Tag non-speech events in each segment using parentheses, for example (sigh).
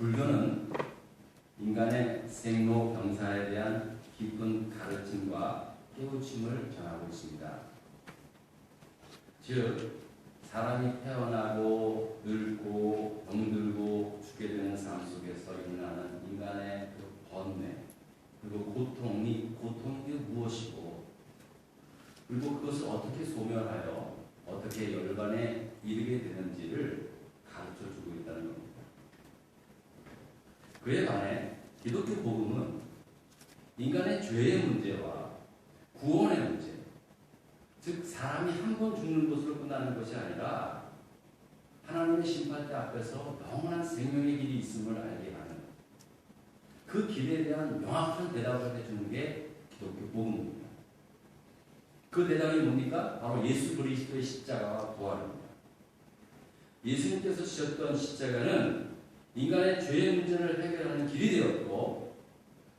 불교는 인간의 생로병사에 대한 깊은 가르침과 깨우침을 전하고 있습니다. 즉 사람이 태어나고 늙고 병들고 죽게 되는 삶 속에서 일어나는 인간의 그 번뇌 그리고 고통이 고통이 무엇이고 그리고 그것을 어떻게 소멸하여 어떻게 열반에 이르게 되는지를 가르쳐 주고 있다는 겁니다. 그에 반해 기독교 복음은 인간의 죄의 문제와 구원의 문제, 즉 사람이 한 번 죽는 것으로 끝나는 것이 아니라 하나님의 심판대 앞에서 영원한 생명의 길이 있음을 알게 하는 그 길에 대한 명확한 대답을 해주는 게 기독교 복음입니다. 그 대답이 뭡니까? 바로 예수 그리스도의 십자가와 부활입니다. 예수님께서 지셨던 십자가는 인간의 죄의 문제를 해결하는 길이 되었고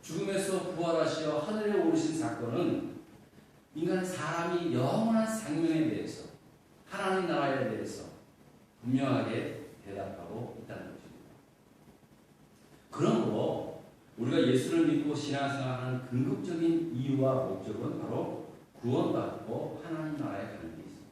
죽음에서 부활하시어 하늘에 오르신 사건은 인간의 사람이 영원한 생명에 대해서 하나님 나라에 대해서 분명하게 대답하고 있다는 것입니다. 그러므로 우리가 예수를 믿고 신앙생활하는 궁극적인 이유와 목적은 바로 구원받고 하나님 나라에 가는 게 있습니다.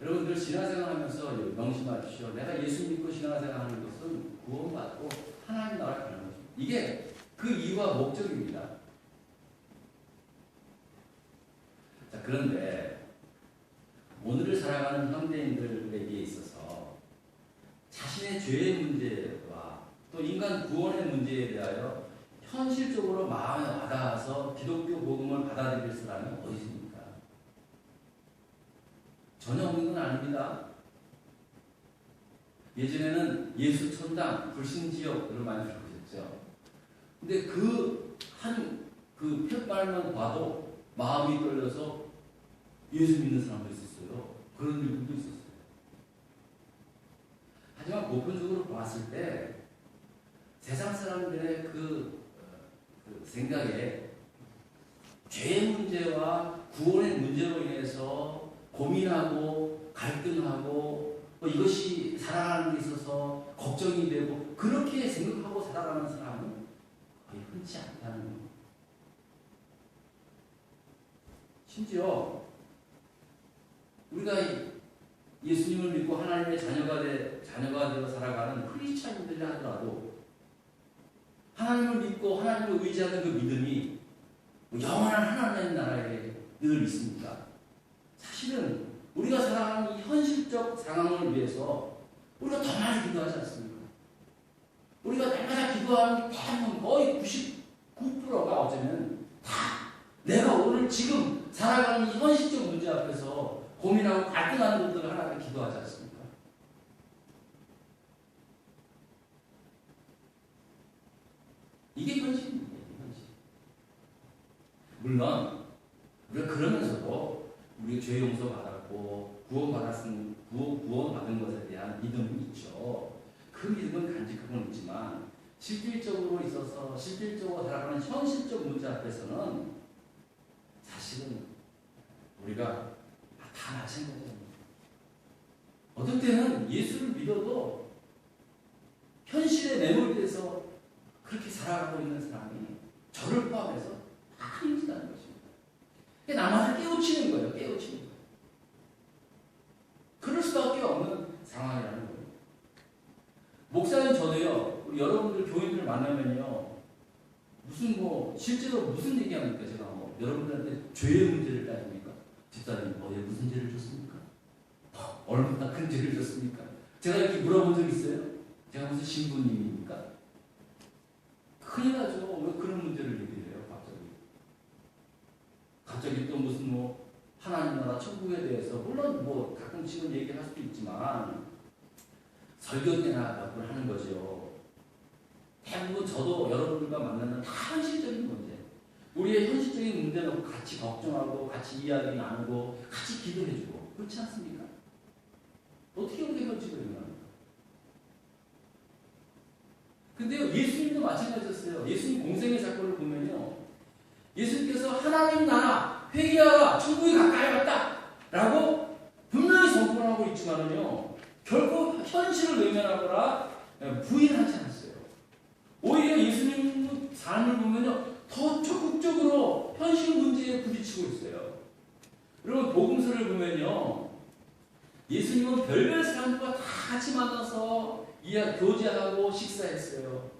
여러분들 신앙생활하면서 명심하십시오. 내가 예수 믿고 신앙생활하는 것은 구원받고 하나님 나라에 가는 것입니다. 이게 그 이유와 목적입니다. 자, 그런데 오늘을 살아가는 현대인들에게 있어서 자신의 죄의 문제와 또 인간 구원의 문제에 대하여 현실적으로 마음에 와닿아서 기독교 복음을 받아들일 사람이 어디 있습니까? 전혀 아닙니다. 예전에는 예수 천당, 불신 지역들을 많이 들어보셨죠. 근데 그 한그 편말만 봐도 마음이 떨려서 예수 믿는 사람도 있었어요. 그런 일들도 있었어요. 하지만 보편적으로 봤을 때 세상 사람들의 그, 그 생각에 죄의 문제와 구원의 문제로 인해서 고민하고 갈등하고 뭐 이것이 살아가는 데 있어서 걱정이 되고 그렇게 생각하고 살아가는 사람은 거의 흔치 않다는 겁니다. 심지어 우리가 예수님을 믿고 하나님의 자녀가 되, 자녀가 되어 살아가는 크리스찬인들이 하더라도 하나님을 믿고 하나님을 의지하는 그 믿음이 뭐 영원한 하나님의 나라에 늘 있습니다. 사실은 우리가 살아가는 이 현실적 상황을 위해서 우리가 더 많이 기도하지 않습니까? 우리가 날마다 기도하는 대부분 거의 99%가 어쩌면 다 내가 오늘 지금 살아가는 이 현실적 문제 앞에서 고민하고 갈등하는 분들을 하나님께 기도하지 않습니까? 이게 현실입니다. 현실. 물론 우리가 그러면서도 우리 죄 용서 받았고 구원 받았은 구원 받은 것에 대한 믿음이 있죠. 그 믿음은 간직하고 있지만 실질적으로 있어서 실질적으로 살아가는 현실적 문제 앞에서는 사실은 우리가 다 마찬가지입니다. 어떤 때는 예수를 믿어도 현실에 매몰돼서 그렇게 살아가고 있는 사람이 저를 포함해서 다 힘들다는 것입니다. 나만을 깨우치는 거예요. 깨우치는 거예요. 그럴 수밖에 없는 상황이라는 거예요. 목사님 저도요. 우리 여러분들 교인들을 만나면요. 무슨 뭐 실제로 무슨 얘기합니까? 제가 뭐 여러분들한테 죄의 문제를 따집니까? 집사님 어제 무슨 죄를 줬습니까? 어, 얼마나 큰 죄를 줬습니까? 제가 이렇게 물어본 적 있어요? 제가 무슨 신부님입니까? 큰일 나죠. 왜 그런 문제를 얘기해요, 갑자기? 갑자기 또 무슨 뭐 천국에 대해서 물론 뭐 가끔씩은 얘기할 수도 있지만 설교 때나 몇번 하는 거죠. 대부분 저도 여러분들과 만나는 다 현실적인 문제. 우리의 현실적인 문제 놓고 같이 걱정하고 같이 이야기 나누고 같이 기도해주고 그렇지 않습니까? 어떻게 우리 현실을 응합니까? 근데요 예수님도 마찬가지였어요. 예수님 공생의 사건을 보면요 예수님께서 하나님 나라 회개하라 천국이 가까이 왔다 라고 분명히 선포하고 있지만은요 결코 현실을 외면하거나 부인하지 않았어요. 오히려 예수님 삶을 보면요, 더 적극적으로 현실 문제에 부딪히고 있어요. 여러분, 복음서를 보면요, 예수님은 별별 사람들과 다 같이 만나서 이야 교제하고 식사했어요.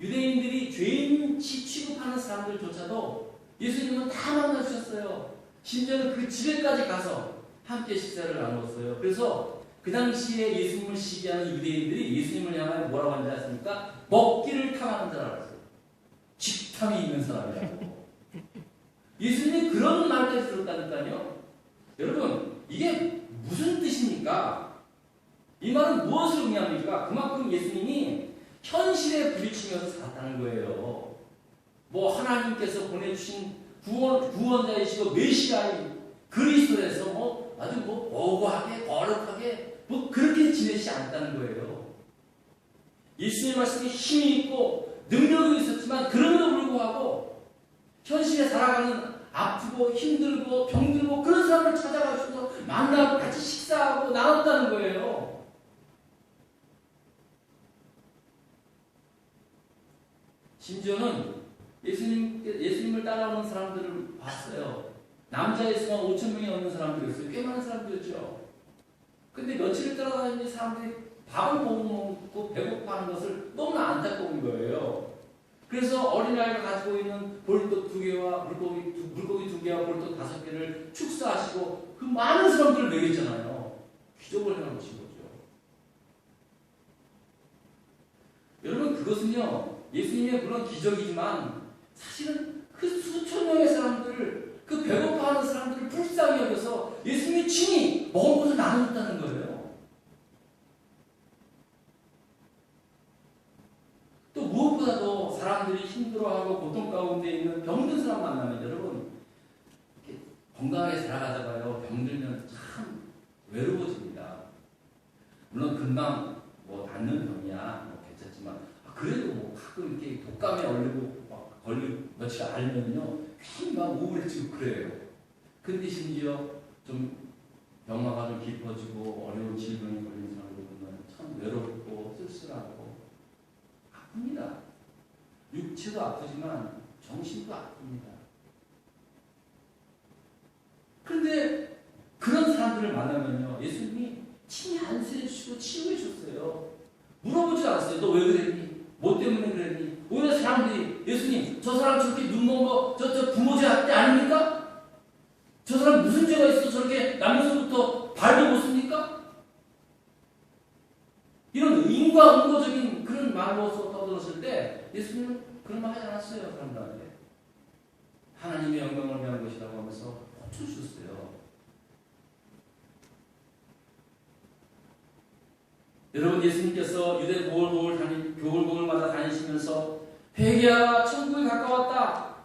유대인들이 죄인 취급하는 사람들조차도 예수님은 다 만나주셨어요. 심지어는 그 집에까지 가서 함께 식사를 나눴어요. 그래서 그 당시에 예수님을 시기하는 유대인들이 예수님을 향하여 뭐라고 하는지 아십니까? 먹기를 탐하는 자라고. 직탐이 있는 사람이라고. 예수님이 그런 말까지 들었다니까요. 여러분, 이게 무슨 뜻입니까? 이 말은 무엇을 의미합니까? 그만큼 예수님이 현실에 부딪히면서 살았다는 거예요. 뭐 하나님께서 보내주신 구원, 구원자이시고 메시아인 그리스도에서 뭐 아주 뭐 오고하게 거룩하게 뭐 그렇게 지내지 않았다는 거예요. 예수님 말씀에 힘이 있고 능력이 있었지만 그럼에도 불구하고 현실에 살아가는 아프고 힘들고 병들고 그런 사람을 찾아가셔서 만나고 같이 식사하고 나눴다는 거예요. 심지어는 예수님, 예수님을 따라오는 사람들을 봤어요. 남자의 수가 5천 명이 넘는 사람들이었어요. 꽤 많은 사람들이었죠. 근데 며칠을 따라다니는 사람들이 밥을 못 먹고 배고파하는 것을 너무나 안타까운 거예요. 그래서 어린아이가 가지고 있는 볼떡 두 개와 물고기 두, 물고기 두 개와 볼떡 다섯 개를 축사하시고 그 많은 사람들을 먹였잖아요. 기적을 해놓으신 거죠. 여러분 그것은요 예수님의 물론 기적이지만 사실은 그 수천 명의 사람들을 그 배고파하는 사람들을 불쌍히 여겨서 예수님이 친히 먹은 것을 나누었다는 거예요. 또 무엇보다도 사람들이 힘들어하고 고통 가운데 있는 병든 사람 만나면 여러분 건강하게 살아가다가요 병들면 참 외로워집니다. 물론 금방 뭐 낫는 병이야 뭐 괜찮지만 아, 그래도 뭐 가끔 이렇게 독감에 걸리고 며칠 알면요 막 우울해지고 그래요. 근데 심지어 좀 병마가 좀 깊어지고 어려운 질병에 걸린 사람들 보면 참 외롭고 쓸쓸하고 아픕니다. 육체도 아프지만 정신도 아픕니다. 그런데 그런 사람들을 만나면요 예수님이 친히 안수해 주시고 치유해 줬어요. 물어보지 않았어요. 너 왜 그랬니? 뭐 때문에 그랬니? 오히려 사람들이 예수님 저 사람 저렇게 눈먼 거 저 저 부모제 할때 아닙니까? 저 사람 무슨 죄가 있어 저렇게 남녀서부터 발도 못 씁니까? 이런 인과응보적인 그런 말로서 떠들었을 때 예수님은 그런 말 하지 않았어요 사람들한테 하나님의 영광을 위한 것이라고 하면서 고쳐주셨어요 여러분 예수님께서 유대 보울보울 다니 교울보울마다 다니시면서 회개하라 천국이 가까웠다.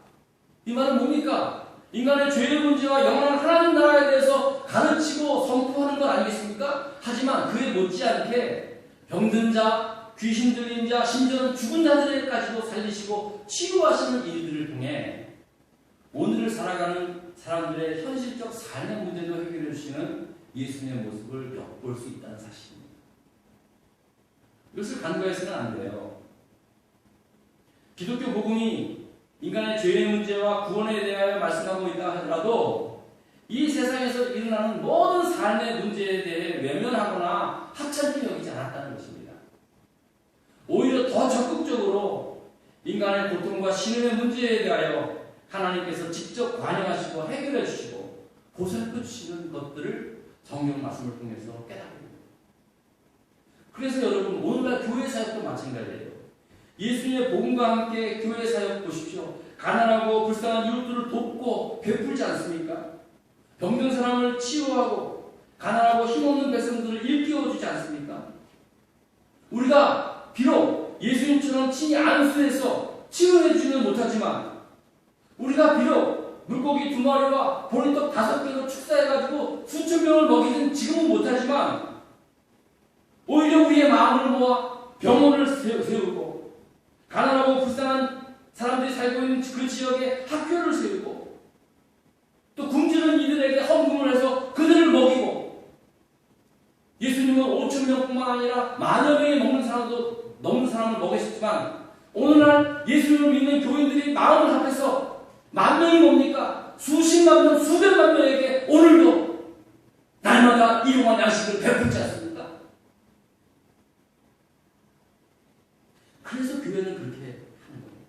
이 말은 뭡니까? 인간의 죄의 문제와 영원한 하나님 나라에 대해서 가르치고 선포하는 것 아니겠습니까? 하지만 그에 못지않게 병든 자, 귀신 들린 자, 심지어는 죽은 자들까지도 살리시고 치유하시는 일들을 통해 오늘을 살아가는 사람들의 현실적 삶의 문제도 해결해 주시는 예수님의 모습을 엿볼 수 있다는 사실입니다. 이것을 간과해서는 안 돼요. 기독교 복음이 인간의 죄의 문제와 구원에 대하여 말씀하고 있다 하더라도 이 세상에서 일어나는 모든 삶의 문제에 대해 외면하거나 하찮게 여기지 않았다는 것입니다. 오히려 더 적극적으로 인간의 고통과 신음의 문제에 대하여 하나님께서 직접 관여하시고 해결해 주시고 보살펴 주시는 것들을 성경 말씀을 통해서 깨닫게 됩니다. 그래서 여러분 오늘날 교회 사역도 마찬가지예요. 예수님의 복음과 함께 교회 사역 보십시오. 가난하고 불쌍한 이웃들을 돕고 베풀지 않습니까? 병든 사람을 치유하고 가난하고 힘없는 백성들을 일깨워주지 않습니까? 우리가 비록 예수님처럼 친히 안수해서 치유해주지는 못하지만 우리가 비록 물고기 두 마리와 보리떡 다섯 개로 축사해가지고 수천 명을 먹이는 지금은 못하지만 오히려 우리의 마음을 모아 병원을 세우고 가난하고 불쌍한 사람들이 살고 있는 그 지역에 학교를 세우고 또 굶주린 이들에게 헌금을 해서 그들을 먹이고 예수님 예수님은 5천 명뿐만 아니라 만여 명이 먹는 사람도 넘는 사람을 먹으셨지만 오늘날 예수님을 믿는 교인들이 마음을 합해서 만 명이 뭡니까? 수십만 명, 수백만 명에게 오늘도 날마다 일용한 양식을 베풀지 않습니까? 그래서 교회는 그렇게 하는 겁니다.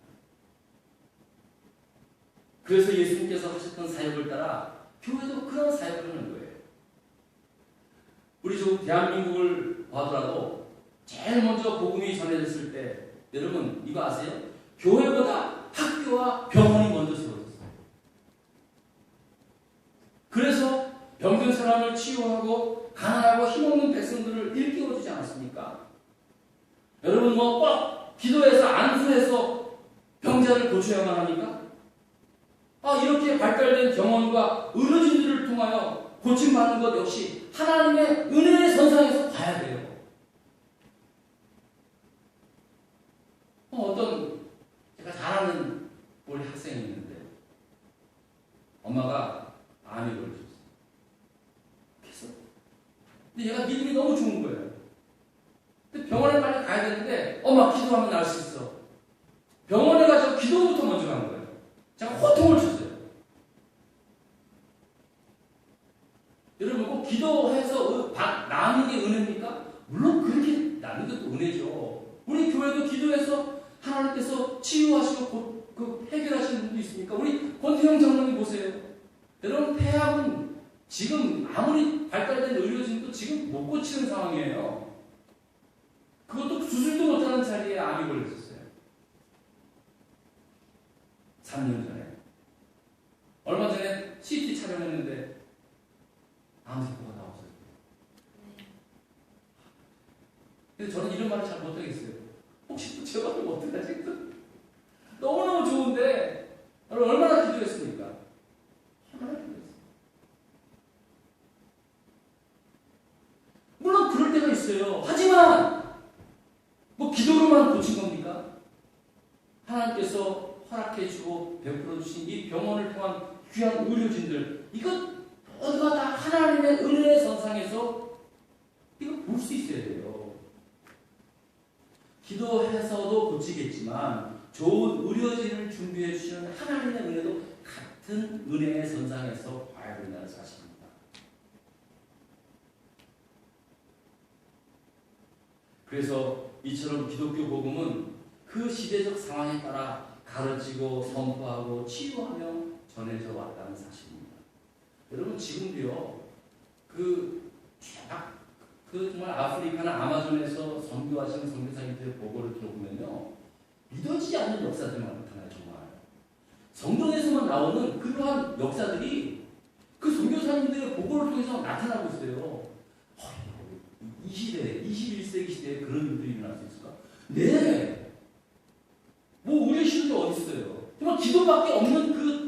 그래서 예수님께서 하셨던 사역을 따라 교회도 그런 사역을 하는 거예요. 우리 좀 대한민국을 봐더라도 제일 먼저 복음이 전해졌을 때 여러분 이거 아세요? 교회보다 학교와 병원이 먼저 세워졌어요. 그래서 병든 사람을 치유하고 가난하고 힘없는 백성들을 일깨워주지 않았습니까? 여러분 뭐 꼭 기도해서 안수해서 병자를 고쳐야만 합니까? 아 이렇게 발달된 경험과 의료진들을 통하여 고침받는 것 역시 하나님의 은혜의 선상에서 봐야 돼요. 어, 어떤 제가 잘 아는 우리 학생이 있는데 엄마가 암이 걸렸어요. 그래서 근데 얘가 믿음이 너무 좋은 거예요. 근데 병원에 빨리 가야 되는데 엄마 기도하면 나을 수 있어. 병원에 가서 기도부터 먼저 가는 거예요. 제가 호통을 쳤어요. 여러분 꼭 기도해서 나는 게 은혜입니까? 물론 그렇게 나는 것도 은혜죠. 우리 교회도 기도해서 하나님께서 치유하시고 곧, 그 해결하시는 분도 있습니까? 우리 권태형 장로님 보세요. 여러분 폐암은 지금 아무리 발달된 의료진도 지금 못 고치는 상황이에요. 그것도 수술도 못하는 자리에 암이 걸렸었어요. 3년 전에. 얼마 전에 CT 촬영했는데 암세포가 나왔어요. 근데 저는 이런 말을 잘 못하겠어요. 혹시 제 말을 어떡하지? 너무너무 좋은데 얼마나 기도했습니까? 얼마나 기도했어요. 물론 그럴 때가 있어요. 하지만 뭐 기도로만 고친 겁니까? 하나님께서 허락해 주고 베풀어 주신 이 병원을 통한 귀한 의료진들 이것 모두가 다 하나님의 은혜의 선상에서 이거 볼 수 있어야 돼요. 기도해서도 고치겠지만 좋은 의료진을 준비해 주시는 하나님의 은혜도 같은 은혜의 선상에서 봐야 된다는 사실입니다. 그래서 이처럼 기독교 복음은 그 시대적 상황에 따라 가르치고 선포하고 치유하며 전해져 왔다는 사실입니다. 여러분 지금도요 그, 그 정말 아프리카나 아마존에서 선교하시는 선교사님들의 보고를 들어보면요 믿어지지 않는 역사들만 나타나요 정말 성경에서만 나오는 그러한 역사들이 그 선교사님들의 보고를 통해서 나타나고 있어요. 이 시대, 21세기 시대에 그런 일들이 일어날 수 있을까? 네. 뭐 우리 신도 어디 있어요? 정말 기도밖에 없는 그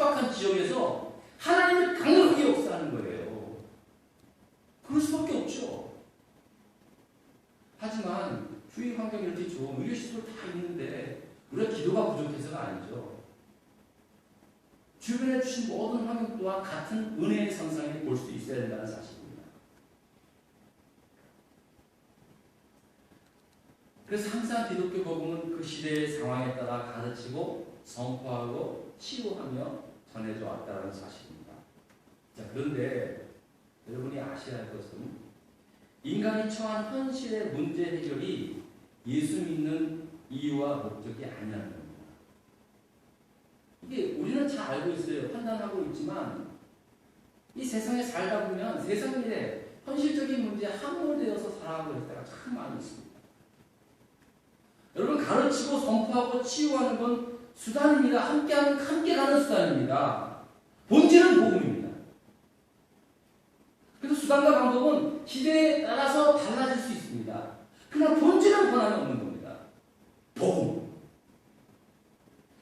척박한 지역에서 하나님이 강력하게 역사하는 거예요. 그럴 수밖에 없죠. 하지만 주위 환경이 이렇게 좋은 의료 시설 다 있는데 우리가 기도가 부족해서가 아니죠. 주변에 주신 모든 환경 또한 같은 은혜의 선상에 볼 수 있어야 된다는 사실입니다. 그래서 항상 기독교 복음은 그 시대의 상황에 따라 가르치고 선포하고 치유하며 전해져 왔다는 사실입니다. 자, 그런데 여러분이 아셔야 할 것은 인간이 처한 현실의 문제 해결이 예수 믿는 이유와 목적이 아니라는 겁니다. 이게 우리는 잘 알고 있어요. 판단하고 있지만 이 세상에 살다 보면 세상 일에 현실적인 문제에 함몰되어서 살아가고 있을 때가 참 많이 있습니다. 여러분 가르치고 선포하고 치유하는 건 수단입니다. 함께하는 함께 가는 수단입니다. 본질은 복음입니다. 그래서 수단과 방법은 시대에 따라서 달라질 수 있습니다. 그러나 본질은 변함이 없는 겁니다. 복음.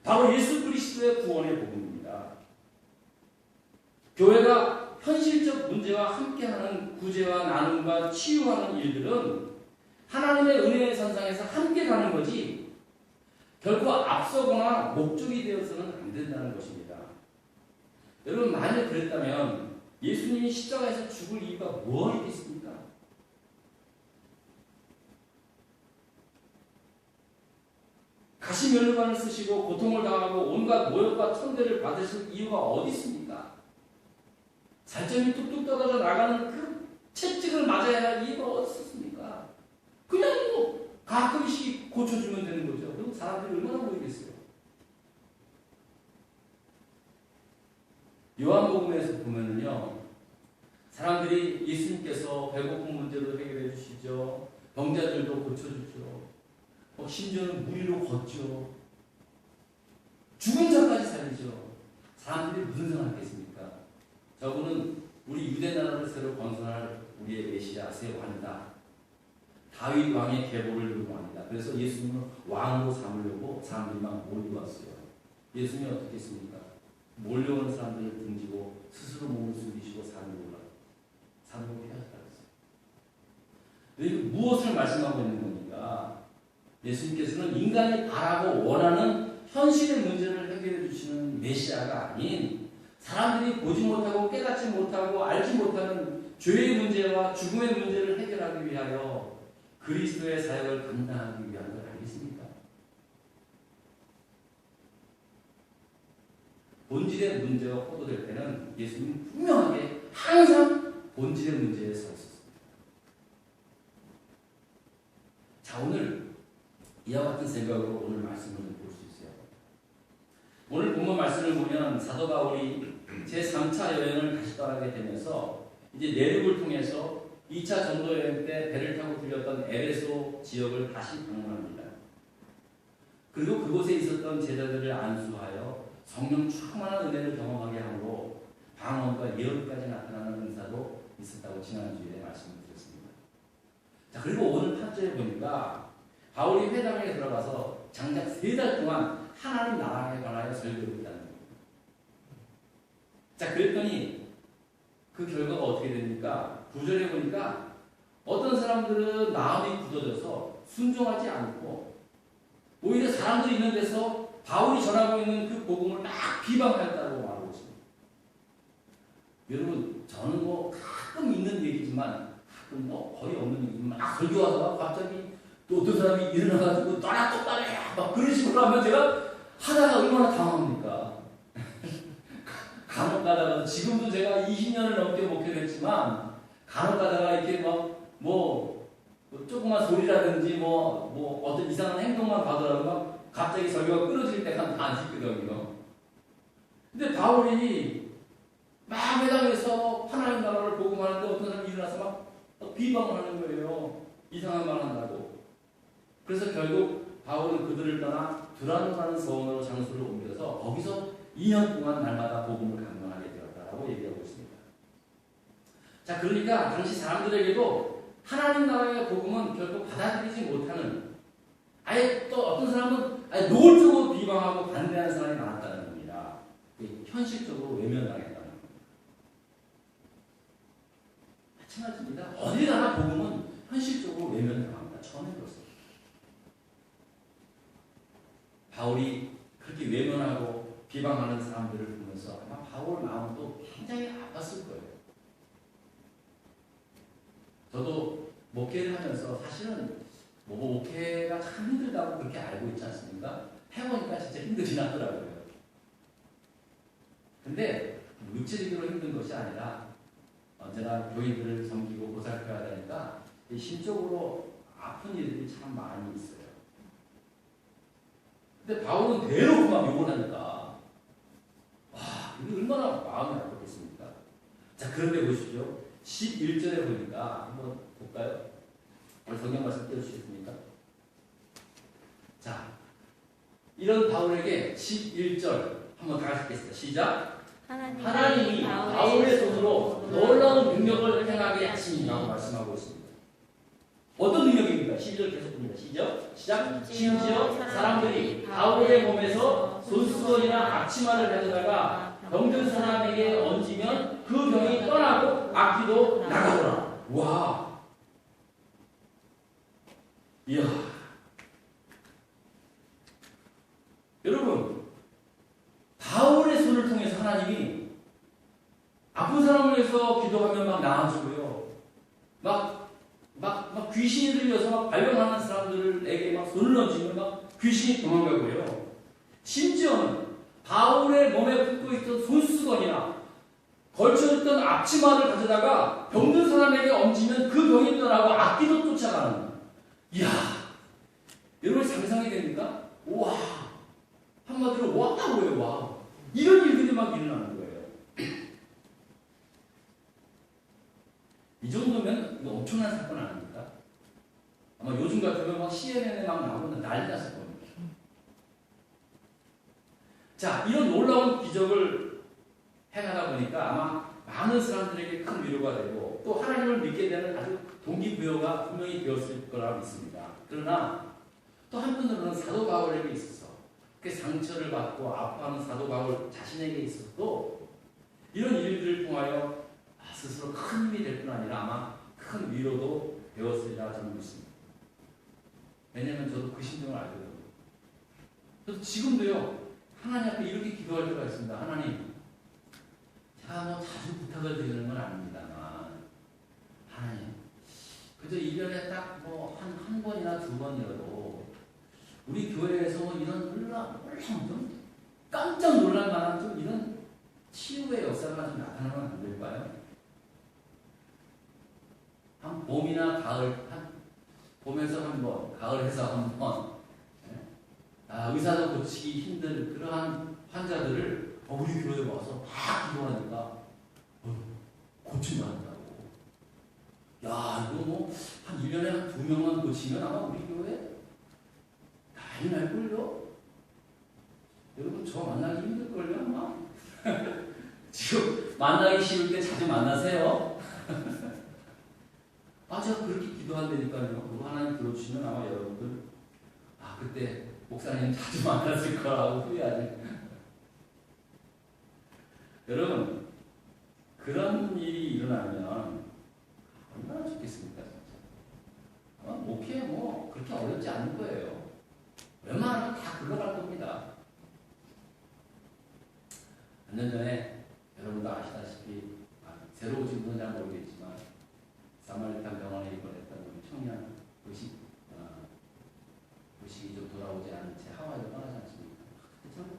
바로 예수 그리스도의 구원의 복음입니다. 교회가 현실적 문제와 함께하는 구제와 나눔과 치유하는 일들은 하나님의 은혜의 선상에서 함께 가는 거지 결코 앞서거나 목적이 되어서는 안 된다는 것입니다. 여러분 만약 그랬다면 예수님이 십자가에서 죽을 이유가 무엇이겠습니까? 가시면류관을 쓰시고 고통을 당하고 온갖 모욕과 천대를 받으실 이유가 어디 있습니까? 살점이 뚝뚝 떨어져 나가는 그 채찍을 맞아야 할 이유가 어디 있습니까 그냥 뭐 가끔씩 고쳐주면 되는 거죠. 사람들이 얼마나 모이겠어요? 요한복음에서 보면은요, 사람들이 예수님께서 배고픈 문제도 해결해 주시죠. 병자들도 고쳐주죠. 어, 심지어는 무리로 걷죠. 죽은 자까지 살리죠. 사람들이 무슨 생각했겠습니까? 저분은 우리 유대 나라를 새로 건설할 우리의 메시아 새 왕이다. 다윗 왕의 계보를 왕이다. 그래서 예수님을 왕으로 삼으려고 사람들이 막 몰려왔어요. 예수님이 어떻게 했습니까? 몰려오는 사람들을 등지고 스스로 몸을 숙이시고 산으로 산으로 피하셨다 그랬어요. 이게 무엇을 말씀하고 있는 겁니까? 예수님께서는 인간이 바라고 원하는 현실의 문제를 해결해 주시는 메시아가 아닌 사람들이 보지 못하고 깨닫지 못하고 알지 못하는 죄의 문제와 죽음의 문제를 해결하기 위하여 그리스도의 사역을 감당하기 위한 걸 알겠습니까? 본질의 문제가 호도될 때는 예수님 분명하게 항상 본질의 문제에 서 있었습니다. 자, 오늘 이와 같은 생각으로 오늘 말씀을 좀볼수 있어요. 오늘 본문 말씀을 보면 사도 바울이 제3차 여행을 다시 떠나게 되면서 이제 내륙을 통해서 2차 전도 여행 때 배를 타고 들렸던 에베소 지역을 다시 방문합니다. 그리고 그곳에 있었던 제자들을 안수하여 성령 충만한 은혜를 경험하게 함으로 방언과 예언까지 나타나는 은사도 있었다고 지난주에 말씀을 드렸습니다. 자, 그리고 오늘 8절에 보니까 바울이 회당에 들어가서 장작 세 달 동안 하나님 나라에 관하여 설교를 했다는 겁니다. 자, 그랬더니 그 결과가 어떻게 됩니까? 구절에 보니까 어떤 사람들은 마음이 굳어져서 순종하지 않고 오히려 사람들이 있는 데서 바울이 전하고 있는 그 복음을 막 비방하였다고 말하고 있습니다. 여러분, 저는 뭐 가끔 있는 얘기지만 가끔 뭐 거의 없는 얘기지만 막 설교하다가 갑자기 또 어떤 사람이 일어나가지고 너나 똑바로 해! 막 그런 식으로 하면 제가 하다가 얼마나 당황합니까? (laughs) 간혹 가다가 지금도 제가 20년을 넘게 목회를 했지만 간혹 가다가 이렇게 막뭐 조그만 소리라든지 뭐, 뭐 어떤 이상한 행동만 봐더라도 막 갑자기 설교가 끊어질 때가 많거든요. 근데 바울이 막 매당에서 하나님 나라를 복음하는데 어떤 사람이 일어나서 막 비방을 하는 거예요. 이상한 말 한다고. 그래서 결국 바울은 그들을 떠나 두란이라는 서원으로 장소를 옮겨서 거기서 2년 동안 날마다 복음을 감당하게 되었다라고 얘기하고 있습니다. 자, 그러니까 당시 사람들에게도 하나님 나라의 복음은 결코 받아들이지 못하는 아예 또 어떤 사람은 아예 노골적으로 비방하고 반대하는 사람이 많았다는 겁니다. 현실적으로 외면당했다는 겁니다. 마찬가지입니다. 어디 가나 복음은 현실적으로 외면당합니다. 처음에 그렇습니다. 바울이 그렇게 외면하고 비방하는 사람들을 보면서 아마 바울 마음도 굉장히 아팠을 거예요. 저도 목회를 하면서 사실은 뭐 목회가 참 힘들다고 그렇게 알고 있지 않습니까? 해보니까 진짜 힘들진 않더라고요. 근데 육체적으로 힘든 것이 아니라 언제나 교인들을 섬기고 보살펴야 되니까 심적으로 아픈 일들이 참 많이 있어요. 근데 바울은 대놓고 막 욕을 하니까 와 이게 얼마나 마음이 아팠겠습니까? 자 그런데 보십시오. 11절에 보니까 한번 볼까요? 성경 말씀 띄워주시겠습니까? 자, 이런 바울에게 11절 한번 다 같이 읽겠습니다. 시작. 하나님이, 하나님이 바울의 손으로 놀라운 능력을 행하게 하시니라고 말씀하고 있습니다. 어떤 능력입니까? 12절 계속 봅니다. 시작. 시작. 심지어 사람들이 바울의 몸에서 손수건이나 앞치마를 가져다가 병든 사람에게 얹으면 그 병이 떠나고 악기도 나가더라. 와. 이야. 여러분, 바울의 손을 통해서 하나님이 아픈 사람을 위해서 기도하면 막 나아지고요. 막, 막, 막 귀신이 들려서 막 발병하는 사람들에게 막 손을 얹으면 막 귀신이 도망가고요. 심지어는 바울의 몸에 붙고 있던 손수건이나 걸쳐있던 앞치마를 가져다가 병든 사람에게 얹으면 그 병이 떠나고 악기도 쫓아가는. 이야, 여러분 상상이 됩니까? 와, 한마디로 와우예요, 와. 이런 일들이 막 일어나는 거예요. (clears throat) 이 정도면 엄청난 사건 아닙니까? 아마 요즘 같으면 막 CNN에 막 나오고 난리 났을 겁니다. 자, 이런 놀라운 기적을 행하다 보니까 아마 많은 사람들에게 큰 위로가 되고 또 하나님을 믿게 되는 아주 동기부여가 분명히 되었을 거라고 믿습니다. 그러나 또 한편으로는 사도 바울에게 있어서 그 상처를 받고 아파하는 사도 바울 자신에게 있어서도 이런 일들을 통하여 아, 스스로 큰 힘이 될 뿐 아니라 아마 큰 위로도 되었으리라 저는 믿습니다. 왜냐하면 저도 그 심정을 알거든요. 저도 지금도요 하나님 앞에 이렇게 기도할 때가 있습니다. 하나님, 제가 뭐 자주 부탁을 드리는 건 아닙니다만 하나님, 그저 1년에 딱 뭐 한 한 번이나 두 번이라도 우리 교회에서 뭐 이런 놀라, 놀라 좀 깜짝 놀랄 만한 좀 이런 치유의 역사가 좀 나타나면 안 될까요? 한 봄이나 가을, 한 봄에서 한 번, 가을에서 한 번, 예? 아, 의사도 고치기 힘든 그러한 환자들을 어, 우리 교회에 와서 다 기도하니까 어, 고침받는다고. 야, 이거 뭐, 한 1년에 한 두 명만 고치면 아마 우리 교회 난리 날걸요? 여러분, 저 만나기 힘들걸요, 아마? (laughs) 지금 만나기 쉬울 때 자주 만나세요. (laughs) 아, 제가 그렇게 기도한다니까요. 그거 하나님 들어주시면 아마 여러분들, 아, 그때 목사님 자주 만났을 거라고 후회하지. 여러분, 그런 일이 일어나면 얼마나 좋겠습니까, 진짜. 아마 목회 뭐 그렇게 어렵지 않은 거예요. 웬만하면 다 굴러갈 겁니다. 몇 년 전에 여러분도 아시다시피 아, 새로 오신 분은 잘 모르겠지만 사마리탄 병원에 입원했던 우리 청년 의식 어, 의식이 좀 돌아오지 않은 채 하와이로 떠나지 않습니까? 그때 참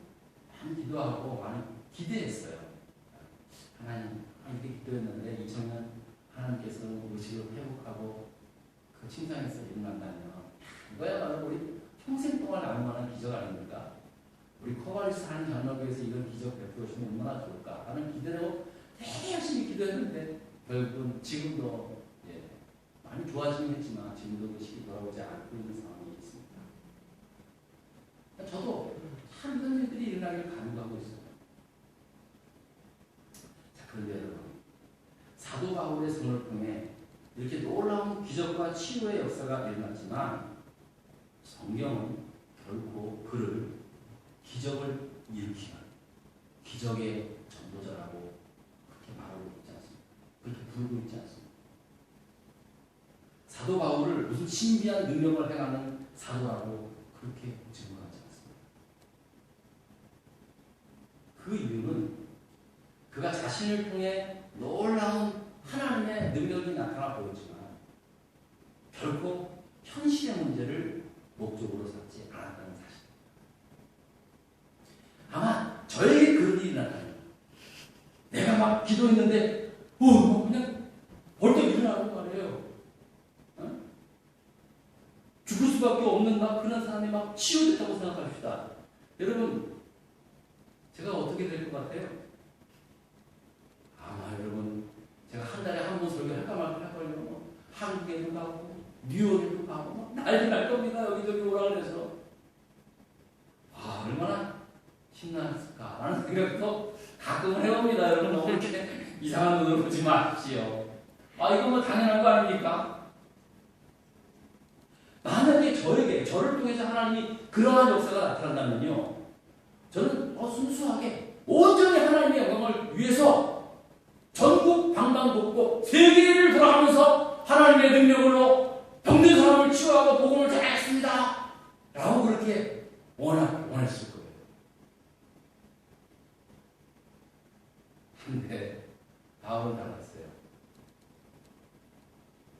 많이 기도하고 많이 기대했어요. 하나님 이렇게 기도했는데 이 청년 하나님께서 의식을 회복하고 그 침상에서 일어난다면 이거야말로 우리 평생 동안 남을 만한 기적 아닙니까? 우리 코발리스 한 장로교에서 이런 기적 베풀어 주면 얼마나 좋을까 하는 기대로 되게 열심히 기도했는데 결국은 지금도 예, 많이 좋아지긴 했지만 지금도 의식이 돌아오지 않고 있는 상황이 있습니다. 저도 참 이런 일들이 일어나길 간구하고 있어요. 자, 그런데 여러분, 사도 바울의 성을 통해 이렇게 놀라운 기적과 치유의 역사가 일어났지만 성경은 결코 그를 기적을 일으키는 기적의 전도자라고 그렇게 말하고 있지 않습니다. 그렇게 부르고 있지 않습니다. 사도 바울을 무슨 신비한 능력을 행하는 사도라고 그렇게 증거하지 않습니다. 그 이유는 그가 자신을 통해 놀라운 하나님의 능력이 나타나 보였지만 결코 현실의 문제를 목적으로 삼지 않았다는 사실. 아마 저에게 그런 일이 나타나요. 내가 막 기도했는데, 어, 뭐 그냥 벌떡 일어나는 말이에요. 어? 죽을 수밖에 없는 막 그런 사람이 막 치유됐다고 생각합시다. 여러분, 제가 어떻게 될 것 같아요? 아마 여러분, 제가 한 달에 한 번 설교할까 말까 할걸요. 뭐 한국에도 가고, 뉴욕에도 가고, 뭐 난리 날 겁니다. 여기저기 오라 그래서. 아, 얼마나 신났을까라는 생각도 가끔은 해봅니다. 여러분 너무 이렇게 (laughs) 이상한 눈으로 보지 마십시오. 아 이거 뭐 당연한 거 아닙니까? 만약에 저에게 저를 통해서 하나님이 그러한 역사가 나타난다면요, 저는 어, 순수하게 온전히 하나님의 영광을 위해서 전국 방방곡곡 세계를 돌아가면서 하나님의 능력으로 병든 사람을 치유하고 복음을 전했습니다. 라고 그렇게 원하, 원했을 거예요. 근데 다음은 달랐어요.